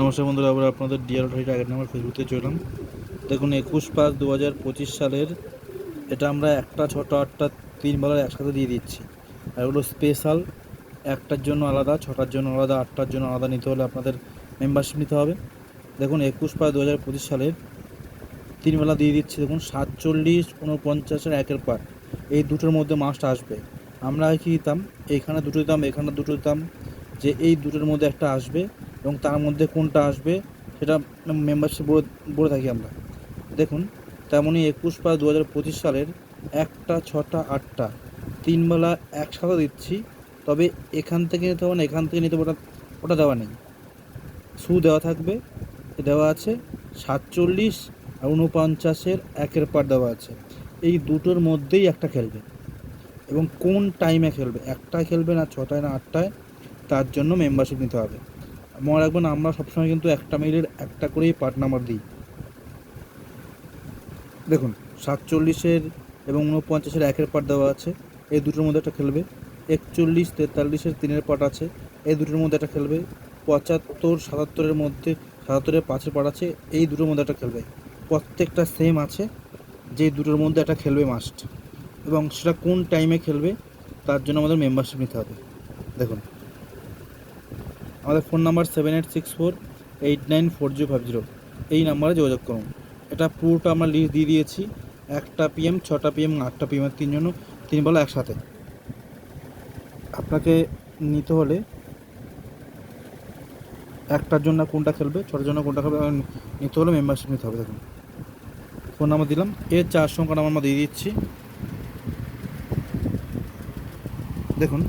নমস্কার বন্ধুরা, আবার আপনাদের ডিআর হইটা আগের নাম্বার ফেসবুকে চললাম দেখুন, একুশ পাঁচ দু হাজার পঁচিশ সালের এটা আমরা একটা ছটা আটটা তিন বেলার একসাথে দিয়ে দিচ্ছি। আর ওগুলো স্পেশাল একটার জন্য আলাদা, ছটার জন্য আলাদা, আটটার জন্য আলাদা নিতে হলে আপনাদের মেম্বারশিপ নিতে হবে। দেখুন, একুশ পাঁচ দু হাজার পঁচিশ সালের তিন বেলা দিয়ে দিচ্ছি, দেখুন, সাতচল্লিশ উনপঞ্চাশের একের পার। এই দুটোর মধ্যে মাছটা আসবে। আমরা কী দিতাম? এইখানে দুটো দিতাম, এখানে দুটো দিতাম। যে এই দুটোর মধ্যে একটা আসবে এবং তার মধ্যে কোনটা আসবে সেটা মেম্বারশিপ বলে বলে থাকি আমরা। দেখুন, তেমনই একুশ পাঁচ দু হাজার পঁচিশ সালের একটা, ছটা, আটটা তিনবেলা একসাথে দিচ্ছি, তবে এখান থেকে নিতে হবে না এখান থেকে নিতে ওটা ওটা দেওয়া নেই। সু দেওয়া থাকবে দেওয়া আছে, সাতচল্লিশ আর উনপঞ্চাশের একের পার দেওয়া আছে। এই দুটোর মধ্যেই একটা খেলবে। এবং কোন টাইমে খেলবে? একটায় খেলবে না, ছটায় না, আটটায়? তার জন্য মেম্বারশিপ নিতে হবে। মনে রাখবেন, আমরা সবসময় কিন্তু একটা মেইলের একটা করেই পার্ট নাম্বার দিই। দেখুন, সাতচল্লিশের এবং উনপঞ্চাশের একের পার্ট দেওয়া আছে, এই দুটোর মধ্যে একটা খেলবে। একচল্লিশ, তেতাল্লিশের তিনের পার্ট আছে, এই দুটোর মধ্যে একটা খেলবে। পঁচাত্তর, সাতাত্তরের মধ্যে, সাতাত্তরের পাঁচের পার্ট আছে, এই দুটোর মধ্যে একটা খেলবে। প্রত্যেকটা সেম আছে, যে দুটোর মধ্যে একটা খেলবে মাস্ট এবং সেটা কোন টাইমে খেলবে, তার জন্য আমাদের মেম্বারশিপ নিতে হবে। দেখুন। আমাদের phone number seven eight six four eight nine four zero five zero. এই নাম্বারে যোগাযোগ করুন। এটা পুরোটা আমরা লিস্ট দিয়ে দিয়েছি। একটা পিএম ছটা পিএম আটটা পিএমের তিনজন তিন বেলা একসাথে। আপনাকে নিতে হলে একটার জন্য কোনটা খেলবে, ছটার জন্য কোনটা খেলবে নিতে হলে মেম্বারশিপ নিতে হবে, দেখুন। ফোন নাম্বার দিলাম। এর চার সংখ্যা নাম্বার আমরা দিয়ে দিচ্ছি। দেখুন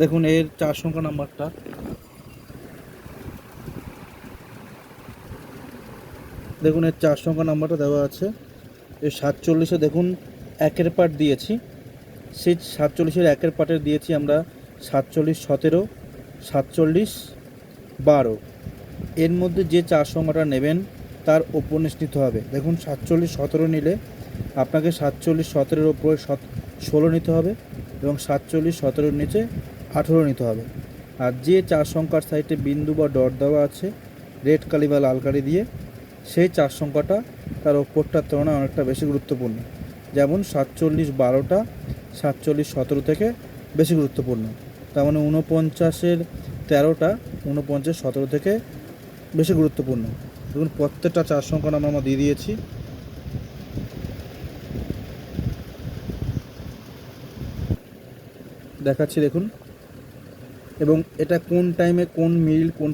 দেখুন, এর চার সংখ্যা নাম্বারটা। দেখুন, এর চার সংখ্যা নাম্বারটা দেওয়া আছে। এর সাতচল্লিশে দেখুন, একের পার্ট দিয়েছি। সেই সাতচল্লিশের একের পার্টের দিয়েছি আমরা সাতচল্লিশ, সতেরো, সাতচল্লিশ, বারো। এর মধ্যে যে চার সংখ্যাটা নেবেন, তার ওপরনেস নিতে হবে। দেখুন, সাতচল্লিশ, সতেরো নিলে আপনাকে সাতচল্লিশ, সতেরোর ওপরে সত ষোলো নিতে হবে এবং সাতচল্লিশ, সতেরোর নিচে আঠেরো নিতে হবে। আর যে চার সংখ্যার সাইডে বিন্দু বা ডট দেওয়া আছে, রেড কালি বা লাল কালি দিয়ে, সেই চার সংখ্যাটা তার ওপরটার তুলনায় অনেকটা বেশি গুরুত্বপূর্ণ। যেমন সাতচল্লিশ বারোটা, সাতচল্লিশ সতেরো থেকে বেশি গুরুত্বপূর্ণ। তার মানে ঊনপঞ্চাশের তেরোটা, ঊনপঞ্চাশ সতেরো থেকে বেশি গুরুত্বপূর্ণ। দেখুন, প্রত্যেকটা চার সংখ্যা নাম আমরা দিয়ে দিয়েছি। দেখাচ্ছি, দেখুন। এবং এটা কোন টাইমে কোন মিডিল কোন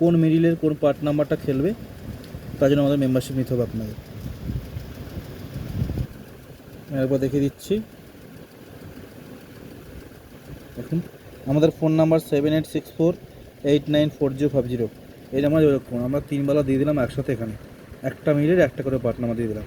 কোন মিডিলের কোন পার্ট নাম্বারটা খেলবে, তার জন্য আমাদের মেম্বারশিপ নিতে হবে আপনাদের। এরপর দেখিয়ে দিচ্ছি। দেখুন, আমাদের phone number seven eight six four eight nine four zero five zero এই নাম্বার যোগাযোগ করুন। আমরা তিনবেলা দিয়ে দিলাম একসাথে এখানে। একটা মিনিটের একটা করে পার্ট নাম্বার দিয়ে দিলাম।